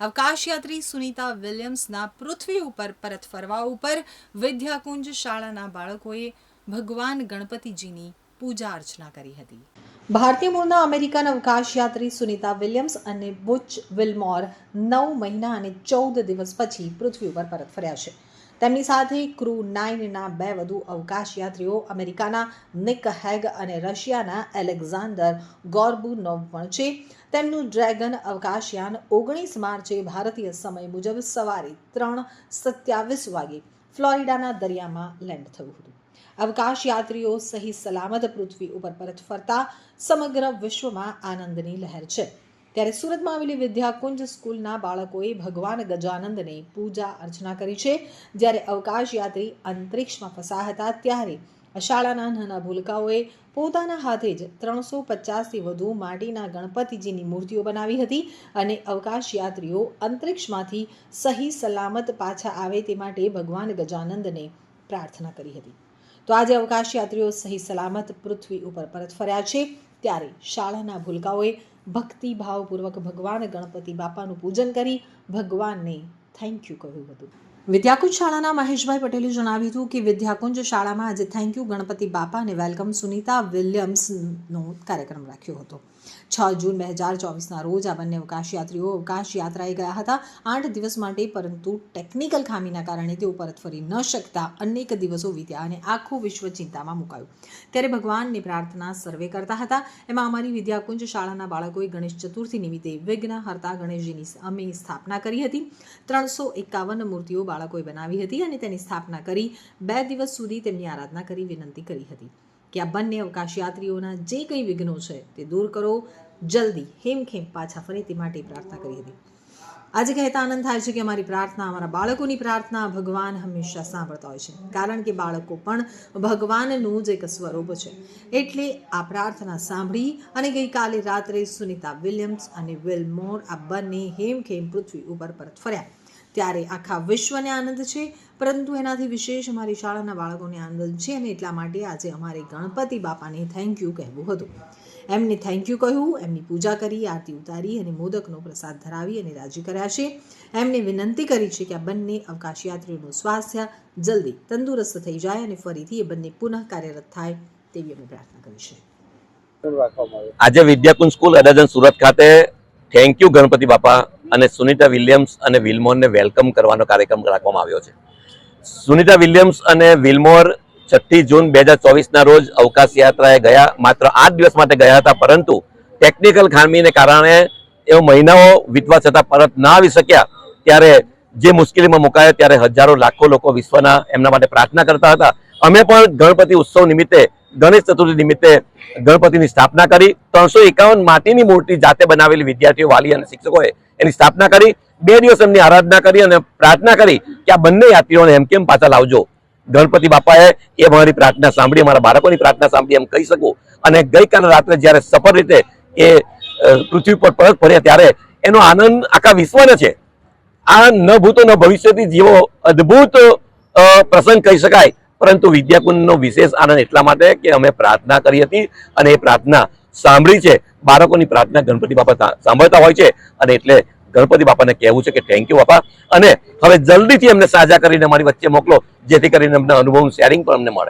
અવકાશયાત્રી સુનીતા વિલિયમ્સના પૃથ્વી ઉપર પરત ફરવા ઉપર વિદ્યાકુંજ શાળાના બાળકોએ ભગવાન ગણપતિજીની પૂજા અર્ચના કરી હતી. ભારતીય મૂળના અમેરિકન અવકાશયાત્રી સુનીતા વિલિયમ્સ અને બુચ વિલમોર નવ મહિના અને ચૌદ દિવસ પછી પૃથ્વી ઉપર પરત ફર્યા છે. તેમની સાથે ક્રૂ નાઇનના બે વધુ અવકાશયાત્રીઓ અમેરિકાના નિક હેગ અને રશિયાના એલેક્ઝાન્ડર ગોર્બુનોવ પણ છે. તેમનું ડ્રેગન અવકાશયાન ઓગણીસ માર્ચે ભારતીય સમય મુજબ સવારે ત્રણ સત્યાવીસ વાગે ફ્લોરિડાના દરિયામાં લેન્ડ થયું હતું. અવકાશયાત્રીઓ સહી સલામત પૃથ્વી ઉપર પરત ફરતા સમગ્ર વિશ્વમાં આનંદની લહેર છે. ત્યારે સુરતમાં આવેલી વિદ્યાકુંજ સ્કૂલના બાળકોએ ભગવાન ગજાનંદને પૂજા અર્ચના કરી છે. જ્યારે અવકાશયાત્રી અંતરિક્ષમાં ફસા હતા ત્યારે શાળાના નાના ભૂલકાઓએ પોતાના હાથે જ ત્રણસો પચાસથી વધુ માટીના ગણપતિજીની મૂર્તિઓ બનાવી હતી અને અવકાશયાત્રીઓ અંતરિક્ષમાંથી સહી સલામત પાછા આવે તે માટે ભગવાન ગજાનંદને પ્રાર્થના કરી હતી. તો આજે અવકાશયાત્રીઓ સહી સલામત પૃથ્વી ઉપર પરત ફર્યા છે. ત્યારે શાળાના ભૂલકાઓએ ભક્તિભાવપૂર્વક ભગવાન ગણપતિ બાપાનું પૂજન કરી ભગવાનને થેન્ક યુ કહ્યું હતું. વિદ્યાકુંજ શાળાના મહેશભાઈ પટેલે જણાવ્યું હતું કે વિદ્યાકુંજ શાળામાં આજે થેન્ક યુ ગણપતિ બાપા અને વેલકમ સુનીતા વિલિયમ્સનો કાર્યક્રમ રાખ્યો હતો. છ જૂન બે હજાર ચોવીસના રોજ આ બંને અવકાશયાત્રીઓ અવકાશ યાત્રાએ ગયા હતા. આઠ દિવસ માટે પરંતુ ટેકનિકલ ખામીના કારણે તેઓ પરત ફરી ન શકતા અનેક દિવસો વીત્યા અને આખું વિશ્વ ચિંતામાં મુકાયું. ત્યારે ભગવાનની પ્રાર્થના સર્વે કરતા હતા. એમાં અમારી વિદ્યાકુંજ શાળાના બાળકોએ ગણેશ ચતુર્થી નિમિત્તે વિઘ્ન હર્તા ગણેશજીની અમે સ્થાપના કરી હતી. ત્રણસો એકાવન મૂર્તિઓ બાળકોએ બનાવી હતી અને તેની સ્થાપના કરી બે દિવસ સુધી તેમની આરાધના કરી વિનંતી કરી હતી. કે આ બંને અવકાશયાત્રીઓના જે કંઈ વિઘ્નો છે તે દૂર કરો. જલ્દી હેમખેમ પાછા ફરે તે માટે પ્રાર્થના કરી હતી. આજે કહેતા આનંદ થાય છે કે અમારી પ્રાર્થના, અમારા બાળકોની પ્રાર્થના ભગવાન હંમેશા સાંભળતા હોય છે. કારણ કે બાળકો પણ ભગવાનનું જ એક સ્વરૂપ છે. એટલે આ પ્રાર્થના સાંભળી અને ગઈકાલે રાત્રે સુનિતા વિલિયમ્સ અને વિલ મોર આ બંને હેમખેમ પૃથ્વી ઉપર પરત ફર્યા. ત્યારે આખા વિશ્વને આનંદ છે. પરંતુ એનાથી વિશેષ અમારી શાળાના બાળકોને આનંદ છે અને એટલા માટે આજે અમારે ગણપતિ બાપાને થેન્ક યુ કહેવું હતું. એમને થેન્ક યુ કહ્યું એમની પૂજા કરી આરતી ઉતારી અને મોદકનો પ્રસાદ ધરાવી અને રાજી કર્યા છે. એમને વિનંતી કરી છે કે આ બંને અવકાશયાત્રીઓનું સ્વાસ્થ્ય જલ્દી તંદુરસ્ત થઈ જાય અને ફરીથી એ બંને પુનઃ કાર્યરત થાય તેવી અમે પ્રાર્થના કરી છે. આજે વિદ્યાકુંજ સ્કૂલ અડાજણ સુરત ખાતે થેન્ક યુ ગણપતિ બાપા અને સુનિતા વિલિયમ્સ અને વિલમોરને વેલકમ કરવાનો કાર્યક્રમ રાખવામાં આવ્યો છે. સુનિતા વિલિયમ્સ અને વિલમોર છઠ્ઠી જૂન બે હજાર ચોવીસના રોજ અવકાશ યાત્રાએ ગયા, માત્ર આઠ દિવસ માટે ગયા હતા, પરંતુ ટેકનિકલ ખામીને કારણે એઓ મહિનાઓ વીતવા છતાં પરત ના આવી શક્યા. ત્યારે જે મુશ્કેલીમાં મુકાયા ત્યારે હજારો લાખો લોકો વિશ્વના એમના માટે પ્રાર્થના કરતા હતા. અમે પણ ગણપતિ ઉત્સવ નિમિત્તે, ગણેશ ચતુર્થી નિમિત્તે ગણપતિની સ્થાપના કરી. ત્રણસો એકાવન માટીની મૂર્તિ જાતે બનાવેલી વિદ્યાર્થીઓ, વાલી અને શિક્ષકોએ એની સ્થાપના કરી, બે દિવસ એમની આરાધના કરી અને પ્રાર્થના કરી કે આ બંને યાત્રીઓને એમ કેમ પાછા લાવજો. ગણપતિ બાપાએ એ મારી પ્રાર્થના સાંભળી, મારા બાળકોની પ્રાર્થના સાંભળી એમ કહી શકું. અને ગઈકાલે રાત્રે જ્યારે સફળ રીતે એ પૃથ્વી પર પરત ફર્યા ત્યારે એનો આનંદ આખા વિશ્વને છે. આ ન ભૂતો ન ભવિષ્યથી જેવો અદ્ભુત પ્રસંગ કહી શકાય. પરંતુ વિદ્યાકુંજનો વિશેષ આનંદ એટલા માટે કે અમે પ્રાર્થના કરી હતી અને એ પ્રાર્થના સાંભળી છે. બાળકોની પ્રાર્થના ગણપતિ બાપા સાંભળતા હોય છે. અને એટલે ગણપતિ બાપાને કહેવું છે કે થેન્ક યુ બાપા. અને હવે જલ્દીથી એમને સાજા કરીને અમારી વચ્ચે મોકલો. જેથી કરીને અમને અનુભવનું શેરિંગ પણ અમને મળે.